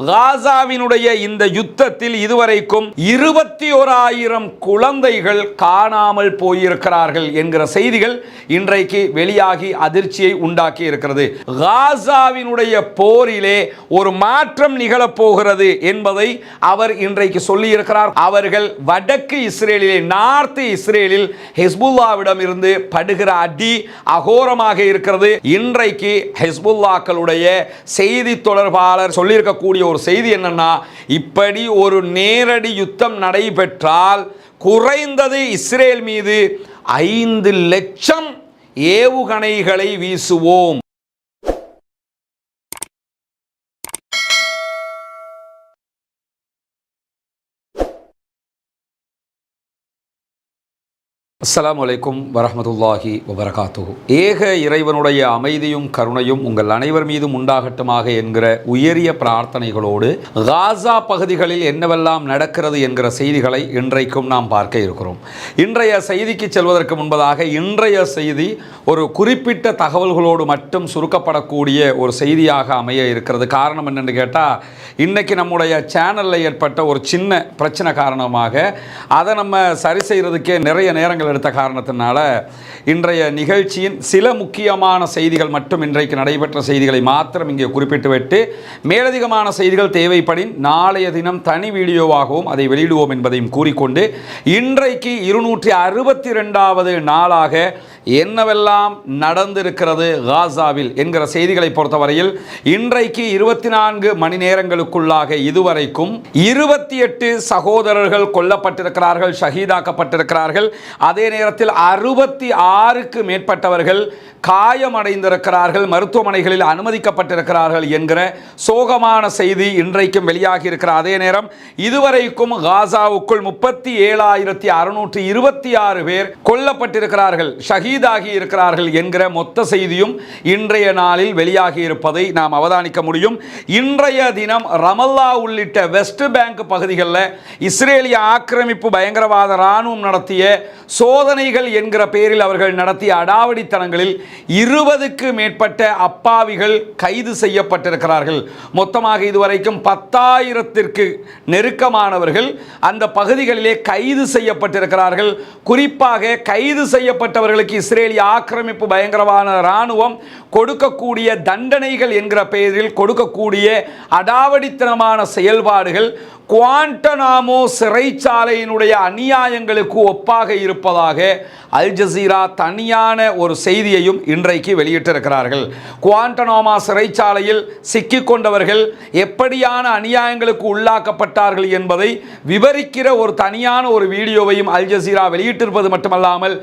காசாவினுடைய இந்த யுத்தத்தில் இதுவரைக்கும் இருபத்தி ஓராயிரம் குழந்தைகள் காணாமல் போயிருக்கிறார்கள் என்கிற செய்திகள் இன்றைக்கு வெளியாகி அதிர்ச்சியை உண்டாக்கி இருக்கிறது. காசாவினுடைய போரிலே ஒரு மாற்றம் நிகழப்போகிறது என்பதை அவர் இன்றைக்கு சொல்லியிருக்கிறார். அவர்கள் வடக்கு இஸ்ரேலிலே நார்த் இஸ்ரேலில் ஹெஸ்புல்லாவிடம் இருந்து படுகிற அடி அகோரமாக இருக்கிறது. இன்றைக்கு ஹெஸ்புல்லாக்களுடைய செய்தி தொடர்பாளர் சொல்லியிருக்கக்கூடிய ஒரு செய்தி என்னன்னா இப்படி ஒரு நேரடி யுத்தம் நடைபெற்றால் குறைந்தது இஸ்ரேல் மீது ஐந்து லட்சம் ஏவுகணைகளை வீசுவோம். அஸ்லாம் வலைக்கும் வரமத்துல்லாஹி வபரகாத்துஹு. ஏக இறைவனுடைய அமைதியும் கருணையும் உங்கள் அனைவர் மீதும் உண்டாகட்டுமாக என்கிற உயரிய பிரார்த்தனைகளோடு காசா பகுதிகளில் என்னவெல்லாம் நடக்கிறது என்கிற செய்திகளை இன்றைக்கும் நாம் பார்க்க இருக்கிறோம். இன்றைய செய்திக்கு செல்வதற்கு முன்பதாக இன்றைய செய்தி ஒரு குறிப்பிட்ட தகவல்களோடு மட்டும் சுருக்கப்படக்கூடிய ஒரு செய்தியாக அமைய இருக்கிறது. காரணம் என்னென்னு கேட்டால் இன்றைக்கி நம்முடைய சேனலில் ஏற்பட்ட ஒரு சின்ன பிரச்சனை காரணமாக அதை நம்ம சரி செய்கிறதுக்கே நிறைய நேரங்கள் எடுத்த காரணத்தினால இன்றைய நிகழ்ச்சியின் சில முக்கியமான செய்திகள் மட்டும் இன்றைக்கு நடைபெற்ற செய்திகளை மாத்திரம் இங்கே குறிப்பிட்டுவிட்டு மேலதிகமான செய்திகள் தேவைப்படின் நாளைய தினம் தனி வீடியோவாகவும் அதை வெளியிடுவோம் என்பதையும் கூறிக்கொண்டு இன்றைக்கு இருநூற்றி அறுபத்தி ரெண்டாவது நாளாக என்னவெல்லாம் நடந்திருக்கிறது காசாவில் என்கிற செய்திகளை பொறுத்தவரையில் இன்றைக்கு இருபத்தி நான்கு மணி நேரங்களுக்குள்ளாக இதுவரைக்கும் இருபத்தி எட்டு சகோதரர்கள் கொல்லப்பட்டிருக்கிறார்கள் ஷஹீதாக்கப்பட்டிருக்கிறார்கள். அதே நேரத்தில் அறுபத்தி ஆறுக்கு மேற்பட்டவர்கள் காயமடைந்திருக்கிறார்கள் மருத்துவமனைகளில் அனுமதிக்கப்பட்டிருக்கிறார்கள் என்கிற சோகமான செய்தி இன்றைக்கும் வெளியாகி இருக்கிற அதே நேரம். இதுவரைக்கும் காசாவுக்குள் முப்பத்தி ஏழாயிரத்தி அறுநூற்றி இருபத்தி ஆறு பேர் கொல்லப்பட்டிருக்கிறார்கள் ஷஹீதாகி இருக்கிறார்கள் என்கிற மொத்த செய்தியும் இன்றைய நாளில் வெளியாகி இருப்பதை நாம் அவதானிக்க முடியும். இன்றைய தினம் ரமல்லா உள்ளிட்ட வெஸ்ட் பேங்க் பகுதிகளில் இஸ்ரேலிய ஆக்கிரமிப்பு பயங்கரவாத இராணுவம் நடத்திய சோ சோதனைகள் என்கிற பெயரில் அவர்கள் நடத்திய அடாவடித்தனங்களில் இருபதுக்கு மேற்பட்ட அப்பாவிகள் கைது செய்யப்பட்டிருக்கிறார்கள். மொத்தமாக இதுவரைக்கும் பத்தாயிரத்திற்கு நெருக்கமானவர்கள் அந்த பகுதிகளிலே கைது செய்யப்பட்டிருக்கிறார்கள். குறிப்பாக கைது செய்யப்பட்டவர்களுக்கு இஸ்ரேலிய ஆக்கிரமிப்பு பயங்கரவாத இராணுவம் கொடுக்கக்கூடிய தண்டனைகள் என்கிற பெயரில் கொடுக்கக்கூடிய அடாவடித்தனமான செயல்பாடுகள் குவாண்டனாமோ சிறைச்சாலையினுடைய அநியாயங்களுக்கு ஒப்பாக இருப்பதாக அல் ஜசீரா தனியான ஒரு செய்தியையும் இன்றைக்கு வெளியிட்டிருக்கிறார்கள். குவாண்டனாமா சிறைச்சாலையில் சிக்கிக்கொண்டவர்கள் எப்படியான அநியாயங்களுக்கு உள்ளாக்கப்பட்டார்கள் என்பதை விவரிக்கிற ஒரு தனியான ஒரு வீடியோவையும் அல் ஜசீரா வெளியிட்டிருப்பது மட்டுமல்லாமல்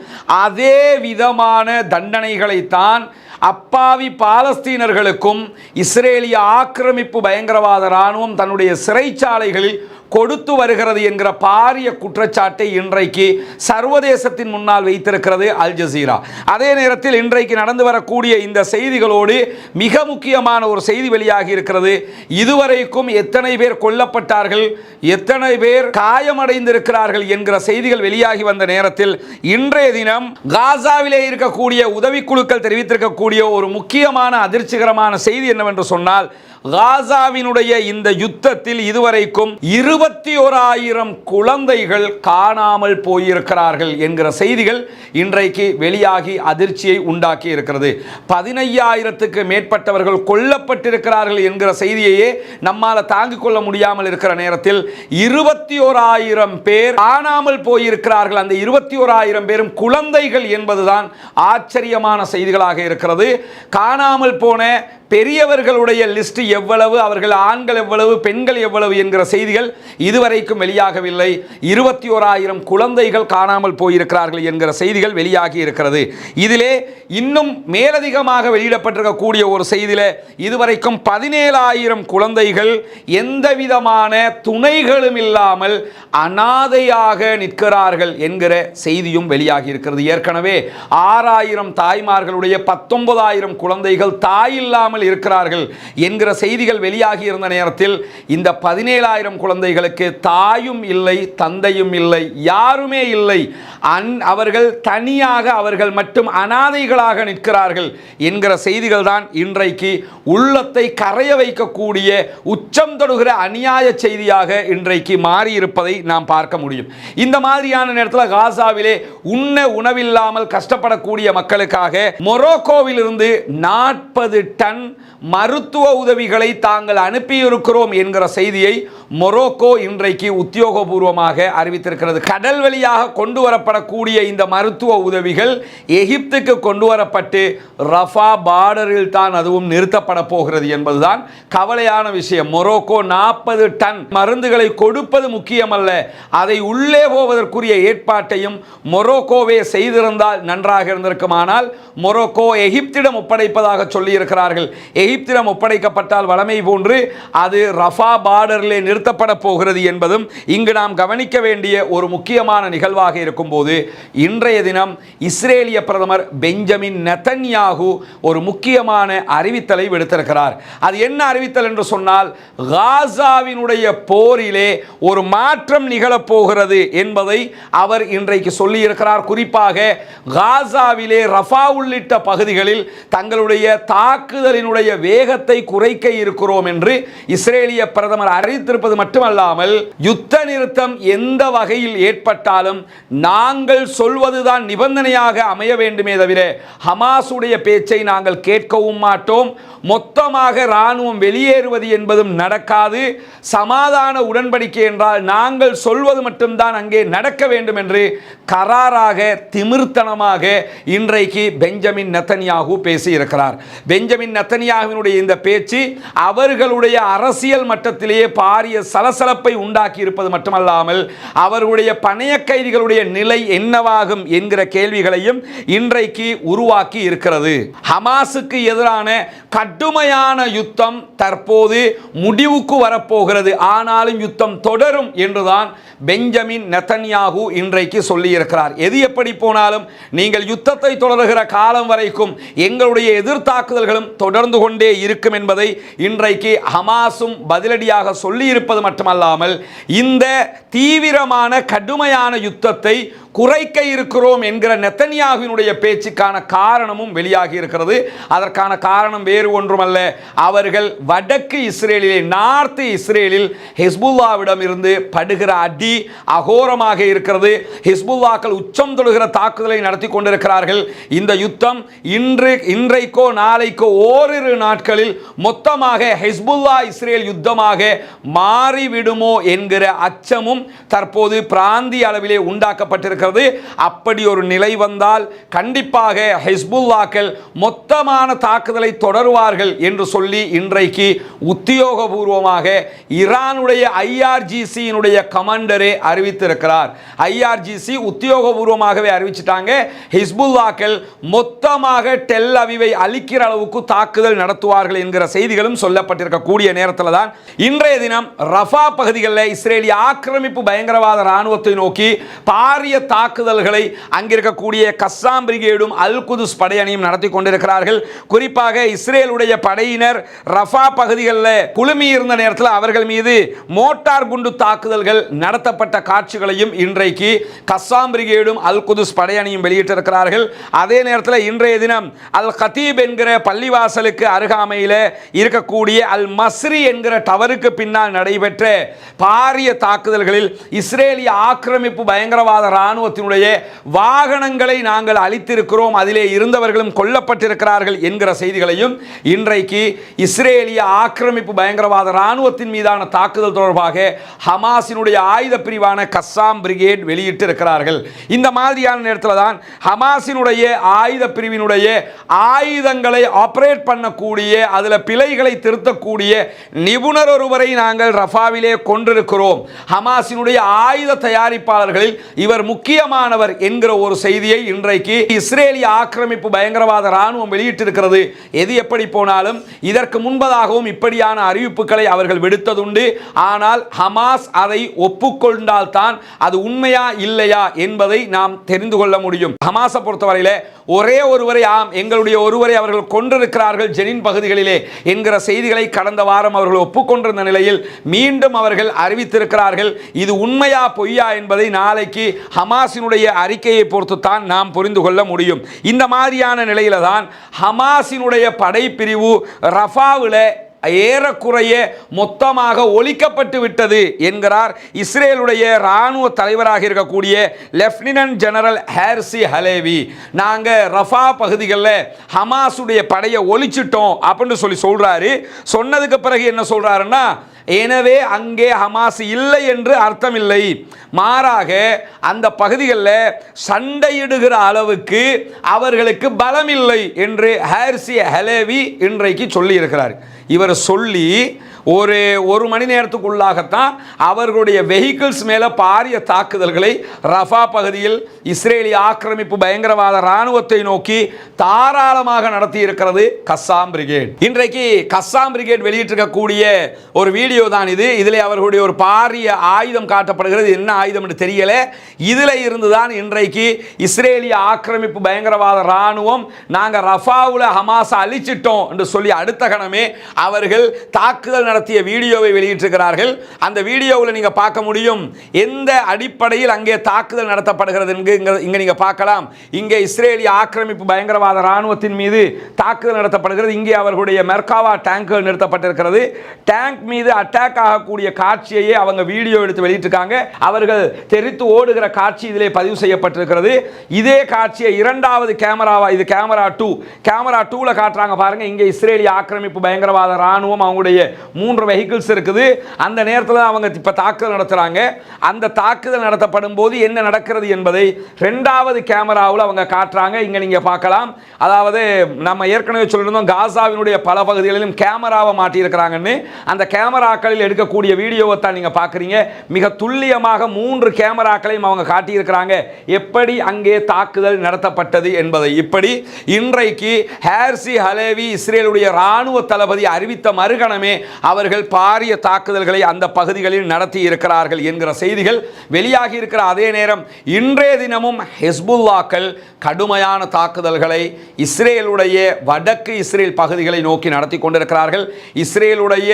அதே விதமான தண்டனைகளைத்தான் அப்பாவி பாலஸ்தீனர்களுக்கும் இஸ்ரேலிய ஆக்கிரமிப்பு பயங்கரவாத இராணுவம் தன்னுடைய சிறைச்சாலைகளில் கொடுத்து வருகிறது என்கிற பாரிய குற்றச்சாட்டை இன்றைக்கு சர்வதேசத்தின் முன்னால் வைத்திருக்கிறது அல் ஜசீரா. அதே நேரத்தில் இன்றைக்கு நடந்து வரக்கூடிய இந்த செய்திகளோடு மிக முக்கியமான ஒரு செய்தி வெளியாகி இருக்கிறது. இதுவரைக்கும் எத்தனை பேர் கொல்லப்பட்டார்கள் எத்தனை பேர் காயமடைந்திருக்கிறார்கள் என்கிற செய்திகள் வெளியாகி வந்த நேரத்தில் இன்றைய தினம் காசாவிலே இருக்கக்கூடிய உதவிக்குழுக்கள் தெரிவித்திருக்கக்கூடிய ஒரு முக்கியமான அதிர்ச்சிகரமான செய்தி என்னவென்று சொன்னால் காசாவினுடைய இந்த யுத்தத்தில் இதுவரைக்கும் இருபத்தி ஓராயிரம் குழந்தைகள் காணாமல் போயிருக்கிறார்கள் என்கிற செய்திகள் இன்றைக்கு வெளியாகி அதிர்ச்சியை உண்டாக்கி இருக்கிறது. பதினையாயிரத்துக்கு மேற்பட்டவர்கள் கொல்லப்பட்டிருக்கிறார்கள் என்கிற செய்தியையே நம்மால் தாங்கிக் கொள்ள முடியாமல் இருக்கிற நேரத்தில் இருபத்தி ஓராயிரம் பேர் காணாமல் போயிருக்கிறார்கள். அந்த இருபத்தி ஓராயிரம் பேரும் குழந்தைகள் என்பதுதான் ஆச்சரியமான செய்திகளாக இருக்கிறது. காணாமல் போன பெரியவர்களுடைய லிஸ்ட் எவ்வளவு அவர்கள் ஆண்கள் எவ்வளவு பெண்கள் எவ்வளவு என்கிற செய்திகள் இதுவரைக்கும் வெளியாகவில்லை. இருபத்தி ஓராயிரம் குழந்தைகள் காணாமல் போயிருக்கிறார்கள் என்கிற செய்திகள் வெளியாகி இருக்கிறது. இதிலே இன்னும் மேலதிகமாக வெளியிடப்பட்டிருக்கக்கூடிய ஒரு செய்தியில் இதுவரைக்கும் பதினேழாயிரம் குழந்தைகள் எந்த விதமான துணைகளும் இல்லாமல் அனாதையாக நிற்கிறார்கள் என்கிற செய்தியும் வெளியாகி இருக்கிறது. ஏற்கனவே ஆறாயிரம் தாய்மார்களுடைய பத்தொன்பதாயிரம் குழந்தைகள் தாய் இல்லாமல் இல்லாமல் இருக்கிறார்கள் என்கிற செய்திகள் வெளியாகி இருந்த நேரத்தில் இந்த பதினேழாயிரம் குழந்தைகளுக்கு தாயும் இல்லை தந்தையும் இல்லை யாருமே இல்லை. அன் அவர்கள் தனியாக அவர்கள் மட்டும் அனாதைகளாக நிற்கிறார்கள் என்கிற செய்திகள் தான் இன்றைக்கு உள்ளத்தை கரைய வைக்கக்கூடிய உச்சம் தொடுகிற அநியாய செய்தியாக இன்றைக்கு மாறியிருப்பதை நாம் பார்க்க முடியும். இந்த மாதிரியான நேரத்தில் காசாவிலே உண்ண உணவில்லாமல் கஷ்டப்படக்கூடிய மக்களுக்காக மொரோக்கோவிலிருந்து நாற்பது டன் மருத்துவ உதவிகளை தாங்கள் அனுப்பியிருக்கிறோம் என்கிற செய்தியை மொரோக்கோ இன்றைக்கு உத்தியோகபூர்வமாக அறிவித்திருக்கிறது. கடல் வழியாக கொண்டு வரப்படக்கூடிய இந்த மருத்துவ உதவிகள் எகிப்துக்கு கொண்டு வரப்பட்டு ரஃபா பார்டரில் தான் அதுவும் நிறுத்தப்பட போகிறது என்பதுதான் கவலையான விஷயம். மொரோக்கோ நாற்பது டன் மருந்துகளை கொடுப்பது முக்கியமல்ல. அதை உள்ளே போவதற்குரிய ஏற்பாட்டையும் மொரோக்கோவே செய்திருந்தால் நன்றாக இருந்திருக்குமானால் மொரோக்கோ எகிப்திடம் ஒப்படைப்பதாக சொல்லியிருக்கிறார்கள். எகிப்திடம் ஒப்படைக்கப்பட்டால் வளமை போன்று அது ரஃபா பார்டரில் நிறுத்தப்பட போகிறது என்பதும் இங்கு நாம் கவனிக்க வேண்டிய ஒரு முக்கியமான நிகழ்வாக இருக்கும்போது இன்றைய தினம் இஸ்ரேலிய பிரதமர் பெஞ்சமின் நெத்தன்யாகு ஒரு முக்கியமான அறிவித்தலை விடுத்திருக்கிறார். அது என்ன அறிவித்தல் என்று சொன்னால் காசாவினுடைய போரிலே ஒரு மாற்றம் நிகழப்போகிறது என்பதை அவர் இன்றைக்கு சொல்லியிருக்கிறார். குறிப்பாக காசாவிலே ரஃபா உள்ளிட்ட பகுதிகளில் தங்களுடைய தாக்குதலில் தாக்குதலினுடைய வேகத்தை குறைக்க இருக்கிறோம் என்று இஸ்ரேலிய பிரதமர் அறிவித்திருப்பது மட்டுமல்லாமல் யுத்த நிறுத்தம் எந்த வகையில் ஏற்பட்டாலும் நாங்கள் சொல்வதுதான் நிபந்தனையாக அமைய வேண்டுமே தவிர ஹமாஸுடைய பேச்சை நாங்கள் கேட்கவும் மாட்டோம். மொத்தமாக இராணுவம் வெளியேறுவது என்பதும் நடக்காது. சமாதான உடன்படிக்கை என்றால் நாங்கள் சொல்வது மட்டும்தான் அங்கே நடக்க வேண்டும் என்று கராராக திமிர்த்தனமாக இன்றைக்கு பெஞ்சமின் நெத்தனியாகு பேசியிருக்கிறார். பெஞ்சமின் நெத்தனியாகவினுடைய இந்த பேச்சு அவர்களுடைய அரசியல் மட்டத்திலேயே பாரிய சலசலப்பை உண்டாக்கி இருப்பது மட்டுமல்லாமல் அவர்களுடைய பணைய கைதிகளுடைய நிலை என்னவாகும் என்கிற கேள்விகளையும் இன்றைக்கு உருவாக்கி இருக்கிறது. ஹமாஸுக்கு எதிரான கடுமையான யுத்தம் தற்போது முடிவுக்கு வரப்போகிறது. ஆனாலும் யுத்தம் தொடரும் என்றுதான் பெஞ்சமின் நெத்தன்யாகு இன்றைக்கு சொல்லியிருக்கிறார். எது எப்படி போனாலும் நீங்கள் யுத்தத்தை தொடர்கிற காலம் வரைக்கும் எங்களுடைய எதிர்த்தாக்குதல்களும் தொடர் தொடர்ந்து கொண்டே இருக்கும் என்பதை இன்றைக்கு ஹமாஸும் பதிலடியாக சொல்லியிருப்பது மட்டுமல்லாமல் இந்த தீவிரமான கடுமையான யுத்தத்தை குறைக்க இருக்கிறோம் என்கிற நெத்தனியாகுவினுடைய பேச்சுக்கான காரணமும் வெளியாகி இருக்கிறது. அதற்கான காரணம் வேறு ஒன்றுமல்ல. அவர்கள் வடக்கு இஸ்ரேலிலே நார்த் இஸ்ரேலில் ஹிஸ்புல்லாவிடம் இருந்து படுகிற அடி அகோரமாக இருக்கிறது. ஹிஸ்புல்லாக்கள் உச்சம் தொடுகிற தாக்குதலை நடத்தி கொண்டிருக்கிறார்கள். இந்த யுத்தம் இன்று இன்றைக்கோ நாளைக்கோ ஓரிரு நாட்களில் மொத்தமாக ஹிஸ்புல்லா இஸ்ரேல் யுத்தமாக மாறிவிடுமோ என்கிற அச்சமும் தற்போது பிராந்திய அளவிலே உண்டாக்கப்பட்டிருக்கிறது. அப்படி ஒரு நிலை வந்தால் கண்டிப்பாக ஹிஸ்புல்லாக்கள் மொத்தமான தாக்குதலை தொடருவார்கள் என்று சொல்லி இன்றைக்கு உத்தியோகபூர்வமாக ஈரானுடைய ஐஆர்ஜிசியினுடைய கமாண்டரே அறிவித்திருக்கிறார். ஐஆர்ஜிசி உத்தியோகபூர்வமாகவே அறிவிச்சிட்டாங்க. ஹிஸ்புல்லாக்கள் மொத்தமாக டெல் அவிவை அழிக்கிற அளவுக்கு தாக்குதல் நடத்துவார்கள் என்கிற செய்திகளும் சொல்லப்பட்டிருக்கக்கூடிய நேரத்தில் தான் இன்றைய தினம் ரஃபா பகுதிகளில் இஸ்ரேலிய ஆக்கிரமிப்பு பயங்கரவாத இராணுவத்தை நோக்கி பாரிய தாக்குதல்களை அங்கிருக்கக்கூடிய கஸ்ஸாம் பிரிகேடும் அல் குதுஸ் படையணியும் நடத்தி கொண்டிருக்கிறார்கள். குறிப்பாக இஸ்ரேலுடைய படையினர் ரஃபா பகுதிகளில் குழுமி இருந்த நேரத்தில் அவர்கள் மீது மோட்டார் குண்டு தாக்குதல்கள் நடத்தப்பட்ட காட்சிகளையும் இன்றைக்கு கஸ்ஸாம் பிரிகேடும் அல் குதுஸ் படையணியும் வெளியிட்டிருக்கிறார்கள். அதே நேரத்தில் இன்றைய தினம் அல் கத்தீப் என்கிற பள்ளிவாசலுக்கு அருகாமையில் இருக்கக்கூடிய அல் மஸ்ரி என்கிற டவருக்கு பின்னால் நடைபெற்ற பாரிய தாக்குதல்களில் இஸ்ரேலிய ஆக்கிரமிப்பு பயங்கரவாத இராணுவத்தினுடைய வாகனங்களை நாங்கள் அழித்திருக்கிறோம். அதிலே இருந்தவர்களும் கொல்லப்பட்டிருக்கிறார்கள் என்கிற செய்திகளையும் இன்றைக்கு இஸ்ரேலிய ஆக்கிரமிப்பு பயங்கரவாத இராணுவத்தின் மீதான தாக்குதல் தொடர்பாக ஹமாஸினுடைய ஆயுத பிரிவான கஸ்ஸாம் பிரிகேட் வெளியிட்டு இருக்கிறார்கள் இந்த மாதிரியான நேரத்தில் தான் ஹமாஸினுடைய ஆயுத பிரிவினுடைய ஆயுதங்களை ஆப்ரேட் பண்ணக்கூடிய அதில் பிழைகளை திருத்தக்கூடிய நிபுணர் ஒருவரை நாங்கள் ரஃபாவிலே கொண்டிருக்கிறோம். ஹமாஸினுடைய ஆயுத தயாரிப்பாளர்களில் இவர் முக்கிய முக்கியமானவர் என்கிற ஒரு செய்தியை இன்றைக்கு இஸ்ரேலிய ஆக்கிரமிப்பு பயங்கரவாத ராணுவம் வெளியிட்டிருக்கிறது. எது எப்படி போனாலும் இதற்கு முன்பதாகவும் இப்படியான அறிவிப்புகளை அவர்கள் விடுத்ததுண்டு. ஆனால் ஹமாஸ் அதை ஒப்புக்கொண்டால் தான் அது உண்மையா இல்லையா என்பதை நாம் தெரிந்து கொள்ள முடியும். ஹமாஸை பொறுத்தவரையில ஒரே ஒருவரை ஆம் எங்களுடைய ஒருவரை அவர்கள் கொண்டிருக்கிறார்கள் ஜெனின் பகுதிகளிலே என்கிற செய்திகளை கடந்த வாரம் அவர்கள் ஒப்புக்கொண்டிருந்த நிலையில் மீண்டும் அவர்கள் அறிவித்திருக்கிறார்கள் இது உண்மையா பொய்யா என்பதை நாளைக்கு ஹமாஸ் ஹமாஸினுடைய அறிக்கையை பொறுத்து தான் நாம் புரிந்து கொள்ள முடியும். இந்த மாதிரியான நிலையில தான் ஹமாஸினுடைய படைப்பிரிவு ரஃபாவில் ஏறக்குறைய மொத்தமாக ஒழிக்கப்பட்டு விட்டது என்கிறார் இஸ்ரேலுடைய இராணுவ தலைவராக இருக்கக்கூடிய லெப்டினன்ட் ஜெனரல் ஹேர்சி ஹலேவி. நாங்கள் ரஃபா பகுதிகளில் ஹமாஸுடைய படையை ஒழிச்சிட்டோம் அப்படின்னு சொல்லி சொல்கிறாரு சொன்னதுக்கு பிறகு என்ன சொல்கிறாருன்னா எனவே அங்கே ஹமாஸ் இல்லை என்று அர்த்தமில்லை. மாறாக அந்த பகுதிகளில் சண்டையிடுகிற அளவுக்கு அவர்களுக்கு பலம் இல்லை என்று ஹேர்சி ஹலேவி இன்றைக்கு சொல்லியிருக்கிறார். இவர் சொல்லி ஒரு ஒரு மணி நேரத்துக்குள்ளாகத்தான் அவர்களுடைய வெஹிக்கிள்ஸ் மேலே பாரிய தாக்குதல்களை ரஃபா பகுதியில் இஸ்ரேலிய ஆக்கிரமிப்பு பயங்கரவாத இராணுவத்தை நோக்கி தாராளமாக நடத்தி இருக்கிறது கஸ்ஸாம் பிரிகேட். இன்றைக்கு கஸ்ஸாம் பிரிகேட் வெளியிட்டிருக்கக்கூடிய ஒரு வீடியோ தான் இது. இதில் அவர்களுடைய ஒரு பாரிய ஆயுதம் காட்டப்படுகிறது. என்ன ஆயுதம் என்று தெரியல. இதில் இருந்து தான் இன்றைக்கு இஸ்ரேலிய ஆக்கிரமிப்பு பயங்கரவாத இராணுவம் நாங்கள் ரஃபாவில் ஹமாஸை அழிச்சிட்டோம் என்று சொல்லி அடுத்த கணமே அவர்கள் தாக்குதல் நடத்திய வீடியோவை வெளியிட்டிருக்கிறார்கள். அந்த வீடியோவில் நீங்கள் பார்க்க முடியும் எந்த அடிப்படையில் அங்கே தாக்குதல் நடத்தப்படுகிறது இங்கே நீங்கள் பார்க்கலாம். இங்கே இஸ்ரேலிய ஆக்கிரமிப்பு பயங்கரவாத இராணுவத்தின் மீது தாக்குதல் நடத்தப்படுகிறது. இங்கே அவர்களுடைய மெர்காவா டேங்குகள் நிறுத்தப்பட்டிருக்கிறது. டேங்க் மீது அட்டாக் ஆகக்கூடிய காட்சியையே அவங்க வீடியோ எடுத்து வெளியிட்டிருக்காங்க. அவர்கள் தெரித்து ஓடுகிற காட்சி இதிலே பதிவு செய்யப்பட்டிருக்கிறது. இதே காட்சியை இரண்டாவது கேமராவா இது கேமரா டூ. கேமரா டூவில் காட்டுறாங்க பாருங்கள் இங்கே இஸ்ரேலிய ஆக்கிரமிப்பு பயங்கரவாத இராணுவம் அவங்களுடைய மூன்று வெஹிக்கிள்ஸ் இருக்குது. அந்த நேரத்தில் அவங்க இப்போ தாக்குதல் நடத்துகிறாங்க அந்த தாக்குதல் நடத்தப்படும் போது என்ன நடக்கிறது என்பதை ரெண்டாவது கேமராவில் அவங்க காட்டுறாங்க. இங்கே நீங்கள் பார்க்கலாம். அதாவது நம்ம ஏற்கனவே சொல்லியிருந்தோம் காசாவினுடைய பல பகுதிகளிலும் கேமராவை மாட்டியிருக்கிறாங்கன்னு. அந்த கேமராக்களில் எடுக்கக்கூடிய வீடியோவை தான் நீங்கள் பார்க்குறீங்க. மிக துல்லியமாக மூன்று கேமராக்களையும் அவங்க காட்டியிருக்கிறாங்க. எப்படி அங்கே தாக்குதல் நடத்தப்பட்டது என்பதை. இப்படி இன்றைக்கு ஹேர்சி ஹலேவி இஸ்ரேலுடைய இராணுவ தளபதி அறிவித்த மறுகணமே அவர்கள் பாரிய தாக்குதல்களை அந்த பகுதிகளில் நடத்தி இருக்கிறார்கள் என்கிற செய்திகள் வெளியாகி இருக்கிற அதே நேரம் இன்றைய தினமும் ஹெஸ்புல்லாக்கள் கடுமையான தாக்குதல்களை இஸ்ரேலுடைய வடக்கு இஸ்ரேல் பகுதிகளை நோக்கி நடத்தி கொண்டிருக்கிறார்கள். இஸ்ரேலுடைய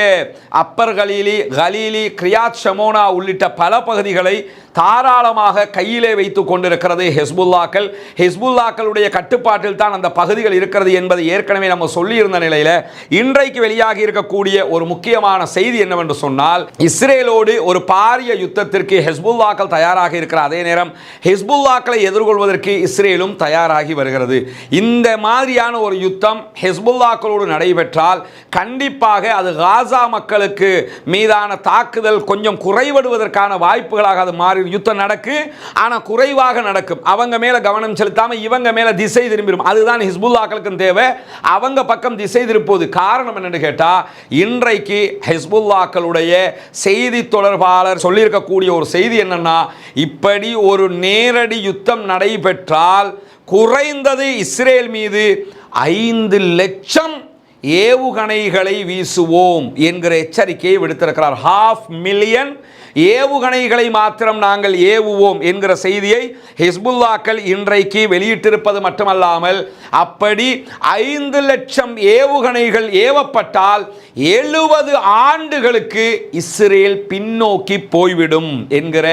upper Galilee Galilee Kiryat Shmona உள்ளிட்ட பல பகுதிகளை தாராளமாக கையிலே வைத்து கொண்டிருக்கிறது ஹெஸ்புல்லாக்கள். ஹெஸ்புல்லாக்களுடைய கட்டுப்பாட்டில் தான் அந்த பகுதிகள் இருக்கிறது என்பதை ஏற்கனவே நம்ம சொல்லியிருந்த நிலையில் இன்றைக்கு வெளியாகி இருக்கக்கூடிய ஒரு முக்கியமான செய்தி என்னவென்று சொன்னால் இஸ்ரேலோடு ஒரு பாரிய யுத்தத்திற்கு ஹெஸ்புல்லாக்கள் தயாராக இருக்கிற அதே நேரம் ஹெஸ்புல்லாக்களை எதிர்கொள்வதற்கு இஸ்ரேலும் தயாராகி வருகிறது. இந்த மாதிரியான ஒரு யுத்தம் ஹெஸ்புல்லாக்களோடு நடைபெற்றால் கண்டிப்பாக அது காசா மக்களுக்கு மீதான தாக்குதல் கொஞ்சம் குறைவடுவதற்கான வாய்ப்புகளாக அது மாறி யுத்தம் நடக்கு ஆனால் குறைவாக நடக்கும். அவங்க மேலே கவனம் செலுத்தாமல் இவங்க மேலே திசை திரும்பிடும். அதுதான் ஹிஸ்புல்லாக்களுக்கும் தேவை. அவங்க பக்கம் திசை திருப்புவது காரணம் என்னென்னு கேட்டால் இன்றைக்கு ஹெஸ்புல்லாக்களுடைய செய்தி தொடர்பாளர் சொல்லியிருக்கக்கூடிய ஒரு செய்தி என்னன்னா இப்படி ஒரு நேரடி யுத்தம் நடைபெற்றால் குறைந்தது இஸ்ரேல் மீது ஐந்து லட்சம் ஏவுகணைகளை வீசுவோம் என்கிற எச்சரிக்கையை விடுத்திருக்கிறார். ஹாஃப் மில்லியன் ஏவுகணைகளை மாத்திரம் நாங்கள் ஏவுவோம் என்கிற செய்தியை ஹிஸ்புல்லாக்கள் இன்றைக்கு வெளியிட்டிருப்பது மட்டுமல்லாமல் அப்படி ஐந்து லட்சம் ஏவுகணைகள் ஏவப்பட்டால் எழுபது ஆண்டுகளுக்கு இஸ்ரேல் பின்னோக்கி போய்விடும் என்கிற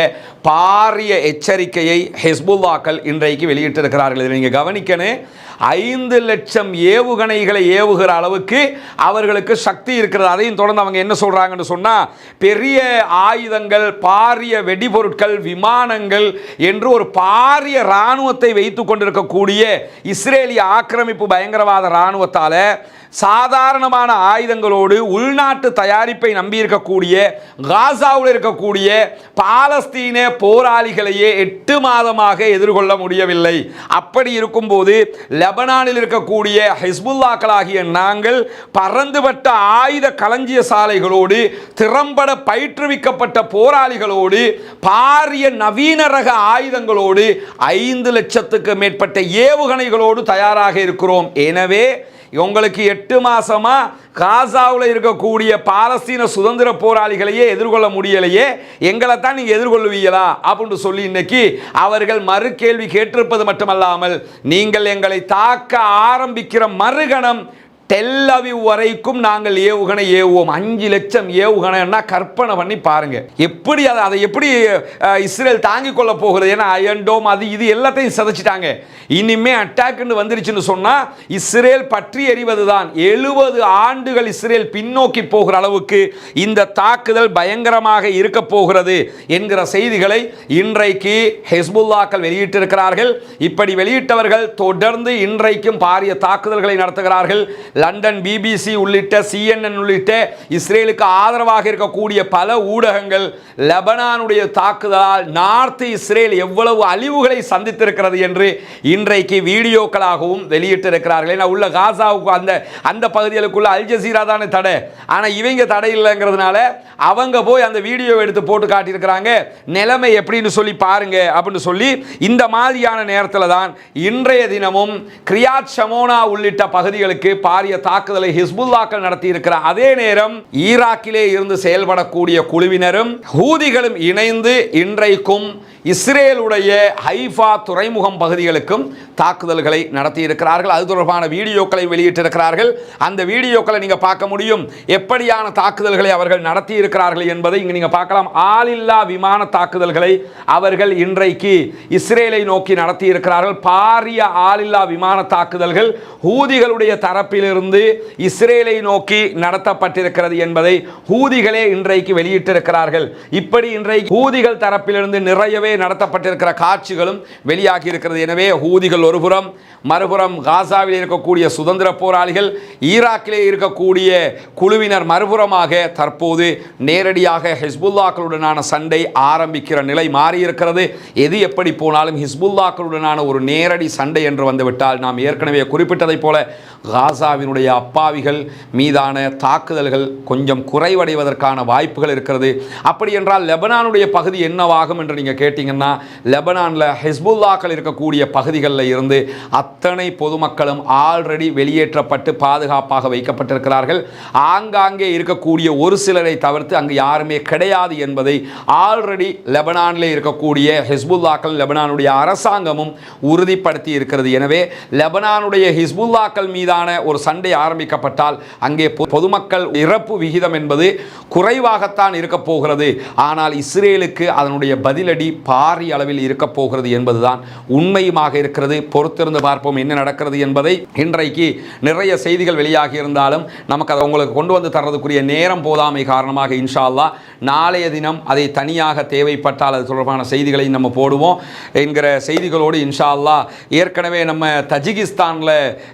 பாரிய எச்சரிக்கையை ஹெஸ்புல்லாக்கள் இன்றைக்கு வெளியிட்டிருக்கிறார்கள். இதை நீங்கள் கவனிக்கணும். ஐந்து லட்சம் ஏவுகணைகளை ஏவுகிற அளவுக்கு அவர்களுக்கு சக்தி இருக்கிறது. அதையும் தொடர்ந்து அவங்க என்ன சொல்கிறாங்கன்னு சொன்னால் பெரிய ஆயுதங்கள் பாரிய வெடிபொருட்கள் விமானங்கள் என்று ஒரு பாரிய இராணுவத்தை வைத்து கொண்டிருக்கக்கூடிய இஸ்ரேலிய ஆக்கிரமிப்பு பயங்கரவாத இராணுவத்தால் சாதாரணமான ஆயுதங்களோடு உள்நாட்டு தயாரிப்பை நம்பியிருக்கக்கூடிய காசாவில் இருக்கக்கூடிய பாலஸ்தீன போராளிகளையே எட்டு மாதமாக எதிர்கொள்ள முடியவில்லை. அப்படி இருக்கும்போது லெபனானில் இருக்கக்கூடிய ஹிஸ்புல்லாக்களாகிய நாங்கள் நாங்கள் பறந்துபட்ட ஆயுத களஞ்சிய சாலைகளோடு திறம்பட பயிற்றுவிக்கப்பட்ட போராளிகளோடு பாரிய நவீன ரக ஆயுதங்களோடு ஐந்து லட்சத்துக்கு மேற்பட்ட ஏவுகணைகளோடு தயாராக இருக்கிறோம். எனவே உங்களுக்கு எட்டு மாசமா காசாவில் இருக்கக்கூடிய பாலஸ்தீன சுதந்திர போராளிகளையே எதிர்கொள்ள முடியலையே எங்களை தான் நீங்கள் எதிர்கொள்வீங்களா அப்படின்னு சொல்லி இன்னைக்கு அவர்கள் மறு கேள்வி கேட்டிருப்பது மட்டுமல்லாமல் நீங்கள் எங்களை தாக்க ஆரம்பிக்கிற மறுகணம் தெல்லவி வரைக்கும் நாங்கள் ஏவுகணை ஏவுவோம். அஞ்சு லட்சம் ஏவுகணைன்னா கற்பனை பண்ணி பாருங்க. எப்படி அதை அதை எப்படி இஸ்ரேல் தாங்கி கொள்ள போகிறது? ஏன்னா அயன்டோம் அது இது எல்லாத்தையும் சதைச்சிட்டாங்க. இனிமே அட்டாக்னு வந்துருச்சுன்னு சொன்னா இஸ்ரேல் பற்றி எறிவது தான் எழுபது ஆண்டுகள் இஸ்ரேல் பின்னோக்கி போகிற அளவுக்கு இந்த தாக்குதல் பயங்கரமாக இருக்க போகிறது என்கிற செய்திகளை இன்றைக்கு ஹெஸ்புல்லாக்கள் வெளியிட்டிருக்கிறார்கள். இப்படி வெளியிட்டவர்கள் தொடர்ந்து இன்றைக்கும் பாரிய தாக்குதல்களை நடத்துகிறார்கள். லண்டன் பிபிசி உள்ளிட்ட சிஎன்என் உள்ளிட்ட இஸ்ரேலுக்கு ஆதரவாக இருக்கக்கூடிய பல ஊடகங்கள் லெபனானுடைய தாக்குதலால் நார்த் இஸ்ரேல் எவ்வளவு அழிவுகளை சந்தித்திருக்கிறது என்று இன்றைக்கு வீடியோக்களாகவும் வெளியிட்டிருக்கிறார்கள். ஏன்னா உள்ள காசாவுக்கு அந்த அந்த பகுதிகளுக்குள்ள அல் ஜசீரா தானே தடை. ஆனால் இவங்க தடை இல்லைங்கிறதுனால அவங்க போய் அந்த வீடியோ எடுத்து போட்டு காட்டியிருக்கிறாங்க. நிலைமை எப்படின்னு சொல்லி பாருங்க அப்படின்னு சொல்லி இந்த மாதிரியான நேரத்தில் தான் இன்றைய தினமும் கிரியாத் ஷமோனா உள்ளிட்ட பகுதிகளுக்கு பாரிய தாக்குதலை ஹிஸ்புல்லாக்கள் நடத்தி அதே நேரம் ஈராக்கிலே இருந்து செயல்படக்கூடிய குழுவினரும் ஹூதிகளும் இணைந்து இன்றைக்கும் இஸ்ரேலுடைய ஹைஃபா துறைமுகம் பகுதிகளுக்கும் தாக்குதல்களை நடத்தியிருக்கிறார்கள். அது தொடர்பான வீடியோக்களை வெளியிட்டிருக்கிறார்கள். அந்த வீடியோக்களை நீங்கள் பார்க்க முடியும். எப்படியான தாக்குதல்களை அவர்கள் நடத்தியிருக்கிறார்கள் என்பதை இங்கே நீங்கள் பார்க்கலாம். ஆளில்லா விமான தாக்குதல்களை அவர்கள் இன்றைக்கு இஸ்ரேலை நோக்கி நடத்தியிருக்கிறார்கள். பாரிய ஆளில்லா விமான தாக்குதல்கள் ஹூதிகளுடைய தரப்பில் இருந்து இஸ்ரேலை நோக்கி நடத்தப்பட்டிருக்கிறது என்பதை ஹூதிகளே இன்றைக்கு வெளியிட்டிருக்கிறார்கள். இப்படி இன்றைக்கு ஹூதிகள் தரப்பிலிருந்து நிறையவே நடத்தப்பட்டிருக்கிற காட்சிகளும் வெளியாகி இருக்கிறது. எனவே ஹூதிகள் ஒருபுறம் மறுபுறம் காசாவில் இருக்கக்கூடிய சுதந்திர போராளிகள் ஈராக்கிலே இருக்கக்கூடிய குழுவினர் மறுபுறமாக தற்போது நேரடியாக ஹிஸ்புல்லாக்களுடனான சண்டை ஆரம்பிக்கிற நிலை மாறியிருக்கிறது. எது எப்படி போனாலும் ஹிஸ்புல்லாக்களுடனான ஒரு நேரடி சண்டை என்று வந்துவிட்டால் நாம் ஏற்கனவே குறிப்பிட்டதைப் போல காசாவினுடைய அப்பாவிகள் மீதான தாக்குதல்கள் கொஞ்சம் குறைவடைவதற்கான வாய்ப்புகள் இருக்கிறது. அப்படி என்றால் லெபனானுடைய பகுதி என்னவாகும் என்று நீங்கள் கேட்டிங்கன்னா லெபனானில் ஹிஸ்புல்லாக்கள் இருக்கக்கூடிய பகுதிகளில் இருந்து அத்தனை பொதுமக்களும் ஆல்ரெடி வெளியேற்றப்பட்டு பாதுகாப்பாக வைக்கப்பட்டிருக்கிறார்கள். ஆங்காங்கே இருக்கக்கூடிய ஒரு சிலரை தவிர்த்து அங்கு யாருமே கிடையாது என்பதை ஆல்ரெடி லெபனானில் இருக்கக்கூடிய ஹிஸ்புல்லாக்கள் லெபனானுடைய அரசாங்கமும் உறுதிப்படுத்தி இருக்கிறது. எனவே லெபனானுடைய ஹிஸ்புல்லாக்கள் மீதான ஒரு சண்டை ஆரம்பிக்கப்பட்டால் அங்கே பொதுமக்கள் இறப்பு விகிதம் என்பது குறைவாகத்தான் இருக்கப் போகிறது. ஆனால் இஸ்ரேலுக்கு அதனுடைய பதிலடி பாரிய அளவில் இருக்க போகிறது என்பதுதான் உண்மையுமாக இருக்கிறது. பொறுத்திருந்து பார்ப்போம் என்ன நடக்கிறது என்பதை. இன்றைக்கு நிறைய செய்திகள் வெளியாகி இருந்தாலும் நமக்கு அதை உங்களுக்கு கொண்டு வந்து தர்றதுக்குரிய நேரம் போதாமை காரணமாக இன்ஷா நாளைய தினம் அதை தனியாக தேவைப்பட்டால் அது தொடர்பான செய்திகளை நம்ம போடுவோம் என்கிற செய்திகளோடு இன்ஷா ஏற்கனவே நம்ம தஜிகிஸ்தானில்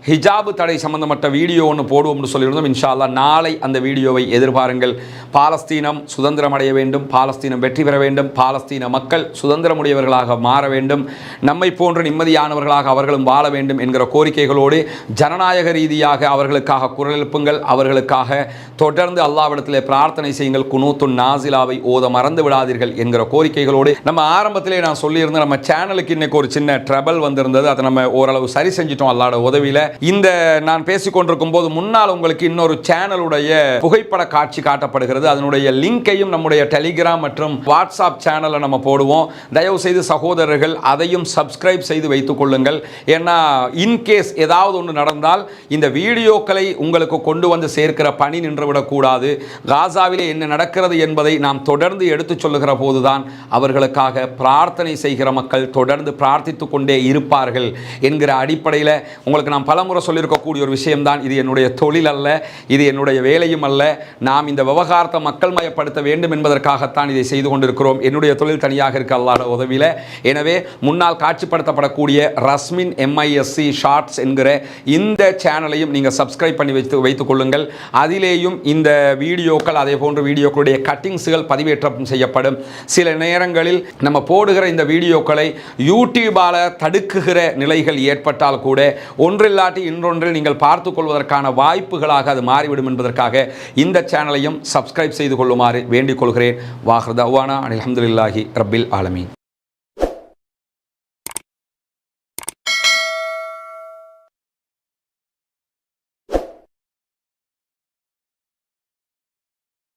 ஹிஜாபு தடை சம்பந்தப்பட்ட வீடியோ ஒன்று போடுவோம்னு சொல்லியிருந்தோம். இன்ஷால்லா நாளை அந்த வீடியோவை எதிர்பாருங்கள். பாலஸ்தீனம் சுதந்திரம் அடைய வேண்டும். பாலஸ்தீனம் வெற்றி பெற வேண்டும். பாலஸ்தீன மக்கள் சுதந்திரமுடையவர்களாக மாற வேண்டும். நம்மை போன்ற நிம்மதியானவர்களாக அவர்களும் வாழ வேண்டும் என்கிற கோரிக்கைகளோடு ஜனநாயக ரீதியாக அவர்களுக்காக குரல் எழுப்புங்கள். அவர்களுக்காக தொடர்ந்து அல்லாவிடத்திலே பிரார்த்தனை செய்யுங்கள். குனூத்து நாசிலாவை ஓத மறந்து விடாதீர்கள் என்கிற கோரிக்கைகளோடு நம்ம ஆரம்பத்திலே நான் சொல்லியிருந்தேன். நம்ம சேனலுக்கு இன்னைக்கு ஒரு சின்ன ட்ரபிள் வந்திருந்தது. அதை நம்ம ஓரளவு சரி செஞ்சிட்டோம். அல்லாட உதவியில். இந்த நான் பேசிக்கொண்டிருக்கும் போது முன்னால் உங்களுக்கு இன்னொரு சேனலுடைய புகைப்பட காட்சி காட்டப்படுகிறது. அதனுடைய லிங்கையும் நம்முடைய டெலிகிராம் மற்றும் வாட்ஸ்அப் சேனலில் நம்ம போடுவோம். தயவு செய்து சகோதரர்கள் அதையும் சப்ஸ்கிரைப் செய்து வைத்துக் கொள்ளுங்கள். ஏன்னா இன்கேஸ் ஏதாவது ஒன்று நடந்தால் இந்த வீடியோக்களை உங்களுக்கு கொண்டு வந்து சேர்க்கிற பணி நின்றுவிடக்கூடாது காசாவிலே என்ன நடக்கிறது என்பதை நாம் தொடர்ந்து எடுத்துச் சொல்லுகிற போதுதான் அவர்களுக்காக பிரார்த்தனை செய்கிற மக்கள் தொடர்ந்து பிரார்த்தித்து கொண்டே இருப்பார்கள் என்கிற அடிப்படையில் உங்களுக்கு நாம் பலமுறை சொல்லியிருக்கக்கூடிய ஒரு விஷயம்தான். இது என்னுடைய தொழில் அல்ல இது என்னுடைய வேலையும் அல்ல. நாம் இந்த விவகாரத்தை மக்கள் மயப்படுத்த வேண்டும் என்பதற்காகத்தான் இதை செய்து கொண்டிருக்கிறோம். என்னுடைய தொழில் தனியாக இருக்க அல்லாத உதவியில். எனவே முன்னால் காட்சிப்படுத்தப்படக்கூடிய ரஸ்மின் எம்ஐஎஸ்சி ஷார்ட்ஸ் என்கிற இந்த சேனலையும் நீங்கள் சப்ஸ்கிரைப் பண்ணி வைத்து வைத்துக் கொள்ளுங்கள். அதிலேயும் இந்த வீடியோக்கள் அதே போன்ற வீடியோக்களுடைய கட்டிங்ஸுகள் பதிவேற்றம் செய்யப்படும். சில நேரங்களில் நம்ம போடுகிற இந்த வீடியோக்களை யூடியூபால் தடுக்குகிற நிலைகள் ஏற்பட்டால் கூட ஒன்றில்லாட்டி இன்னொன்றில் விஷயங்கள் நீங்கள் பார்த்து கொள்வதற்கான வாய்ப்புகளாக அது மாறிவிடும் என்பதற்காக இந்த சேனலையும் சப்ஸ்கிரைப் செய்து கொள்ளுமாறு வேண்டிக் கொள்கிறேன். வாஹ்ரதாவானா அஹமதுல்லாஹி ரபில் ஆலமி